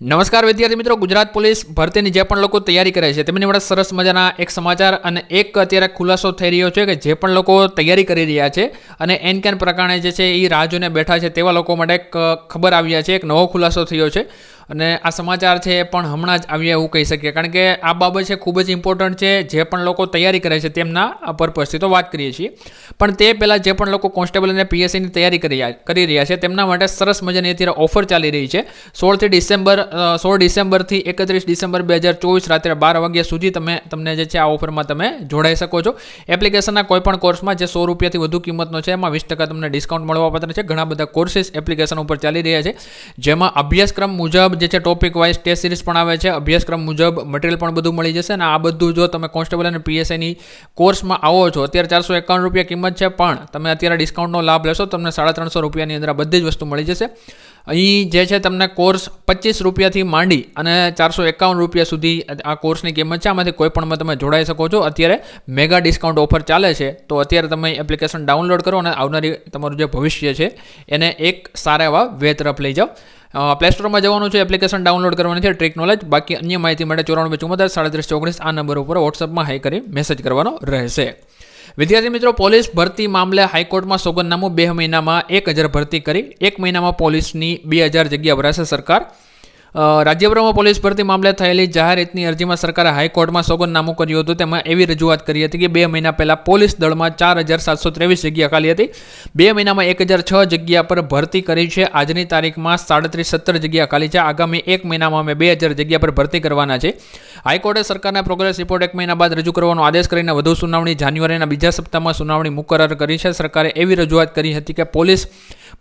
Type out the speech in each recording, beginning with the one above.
નમસ્કાર વિદ્યાર્થી મિત્રો, ગુજરાત પોલીસ ભરતીની જે પણ લોકો તૈયારી કરે છે, તેમની માટે સરસ મજાના એક સમાચાર અને એક અત્યારે ખુલાસો થઈ રહ્યો છે કે જે પણ લોકો તૈયારી કરી રહ્યા છે અને એન કેન પ્રકારે જે છે એ રાહ જોઈને બેઠા છે તેવા લોકો માટે એક ખબર આવ્યા છે, એક નવો ખુલાસો થયો છે. અને આ સમાચાર છે એ પણ હમણાં જ આવ્યા એવું કહી શકીએ. કારણ કે આ બાબત છે ખૂબ જ ઇમ્પોર્ટન્ટ છે. જે પણ લોકો તૈયારી કરે છે તેમના પર્પઝથી તો વાત કરીએ છીએ. પણ તે પહેલાં જે પણ લોકો કોન્સ્ટેબલ અને પીએસસીની તૈયારી કરી કરી રહ્યા છે તેમના માટે સરસ મજાની અત્યારે ઓફર ચાલી રહી છે. સોળથી ડિસેમ્બર સોળ ડિસેમ્બરથી એકત્રીસ ડિસેમ્બર બે હજાર ચોવીસ રાત્રે બાર વાગ્યા સુધી તમે, તમને જે છે આ ઓફરમાં તમે જોડાઈ શકો છો. એપ્લિકેશનના કોઈ પણ કોર્સમાં જે સો રૂપિયાથી વધુ કિંમતનો છે એમાં વીસ ટકા તમને ડિસ્કાઉન્ટ મળવા પાત્ર છે. ઘણા બધા કોર્સિસ એપ્લિકેશન ઉપર ચાલી રહ્યા છે. જેમાં અભ્યાસક્રમ મુજબ જે છે ટોપિક વાઇઝ ટેસ્ટ સિરીઝ પણ આવે છે, અભ્યાસક્રમ મુજબ મટીરિયલ પણ બધું મળી જશે અને આ બધું જો તમે કોન્સ્ટેબલ અને પીએસઆઈની કોર્સમાં આવો છો, અત્યારે ચારસો એકાવન રૂપિયા કિંમત છે, પણ તમે અત્યારે ડિસ્કાઉન્ટનો લાભ લેશો, તમને સાડા ત્રણસો રૂપિયાની અંદર બધી જ વસ્તુ મળી જશે. અહીં જે છે તમને કોર્સ પચીસ રૂપિયાથી માંડી અને ચારસો એકાવન રૂપિયા સુધી આ કોર્સની કિંમત છે, આમાંથી કોઈ પણમાં તમે જોડાઈ શકો છો. અત્યારે મેગા ડિસ્કાઉન્ટ ઓફર ચાલે છે, તો અત્યારે તમે એપ્લિકેશન ડાઉનલોડ કરો અને આવનારી તમારું જે ભવિષ્ય છે, એને એક સારા એવા વે તરફ લઈ જાઓ. પ્લે સ્ટોરમાં જવાનું છે એપ્લિકેશન ડાઉનલોડ કરવાની છે ટ્રીક નોલેજ બાકી અન્ય માહિતી માટે ચોરાણું ચુમ્મોતેર સાડત્રીસ ચોગણીસ આ નંબર ઉપર વોટ્સઅપમાં હાઈ કરી મેસેજ કરવાનો રહેશે. વિદ્યાર્થી મિત્રો, પોલીસ ભરતી મામલે હાઈકોર્ટમાં સોગંદનામું બે મહિનામાં એક હજાર ભરતી કરી. એક મહિનામાં પોલીસની બે હજાર જગ્યા ભરાશે સરકાર. રાજ્યભરમાં પોલીસ ભરતી મામલે થયેલી જાહેર હિતની અરજીમાં સરકારે હાઈકોર્ટમાં સોગંદનામું કર્યું હતું. તેમાં એવી રજૂઆત કરી હતી કે બે મહિના પહેલાં પોલીસ દળમાં ચાર હજાર સાતસો ત્રેવીસ જગ્યા ખાલી હતી. બે મહિનામાં એક હજાર છ જગ્યા પર ભરતી કરી છે. આજની તારીખમાં સાડત્રીસ સત્તર જગ્યા ખાલી છે. આગામી એક મહિનામાં અમે બે હજાર જગ્યા પર ભરતી કરવાના છે. હાઈકોર્ટે સરકારના પ્રોગ્રેસ રિપોર્ટ એક મહિના બાદ રજૂ કરવાનો આદેશ કરીને વધુ સુનાવણી જાન્યુઆરીના બીજા સપ્તાહમાં સુનાવણી મુકરર કરી છે. સરકારે એવી રજૂઆત કરી હતી કે પોલીસ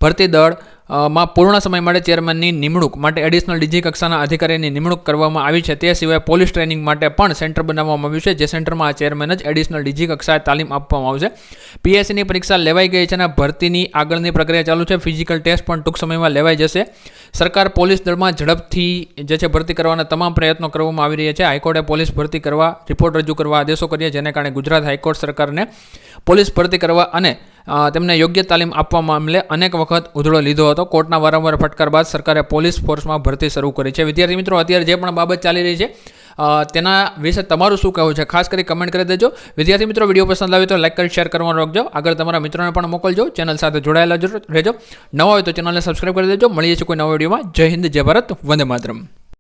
ભરતી દળમાં પૂર્ણ સમય માટે ચેરમેનની નિમણૂક માટે એડિશનલ ડીજી કક્ષાના અધિકારીની નિમણૂક કરવામાં આવી છે. તે સિવાય પોલીસ ટ્રેનિંગ માટે પણ સેન્ટર બનાવવામાં આવ્યું છે, જે સેન્ટરમાં આ ચેરમેન જ એડિશનલ ડીજી કક્ષાએ તાલીમ આપવામાં આવશે. પીએસસીની પરીક્ષા લેવાઈ ગઈ છે અને ભરતીની આગળની પ્રક્રિયા ચાલુ છે. ફિઝિકલ ટેસ્ટ પણ ટૂંક સમયમાં લેવાઈ જશે. સરકાર પોલીસ દળમાં ઝડપથી જે છે ભરતી કરવાના તમામ પ્રયત્નો કરવામાં આવી રહ્યા છે. હાઈકોર્ટે પોલીસ ભરતી કરવા, રિપોર્ટ રજૂ કરવા આદેશો કર્યા, જેને કારણે ગુજરાત હાઈકોર્ટ સરકારને પોલીસ ભરતી કરવા અને તેમને યોગ્ય તાલીમ આપવા મામલે અનેક વખત ઉધડો લીધો હતો. કોર્ટના વારંવાર ફટકાર બાદ સરકારે પોલીસ ફોર્સમાં ભરતી શરૂ કરી છે. વિદ્યાર્થી મિત્રો, અત્યારે જે પણ બાબત ચાલી રહી છે તેના વિશે તમારું શું કહેવું છે? ખાસ કરી કમેન્ટ કરી દેજો. વિદ્યાર્થી મિત્રો, વીડિયો પસંદ આવે તો લાઇક કરી શેર કરવાનું રાખજો. આગળ તમારા મિત્રોને પણ મોકલજો. ચેનલ સાથે જોડાયેલા રહેજો. નવા હોય તો ચેનલને સબસ્ક્રાઇબ કરી દેજો. મળીએ છીએ કોઈ નવા વિડીયોમાં. જય હિન્દ, જય ભારત. વંદે માતરમ.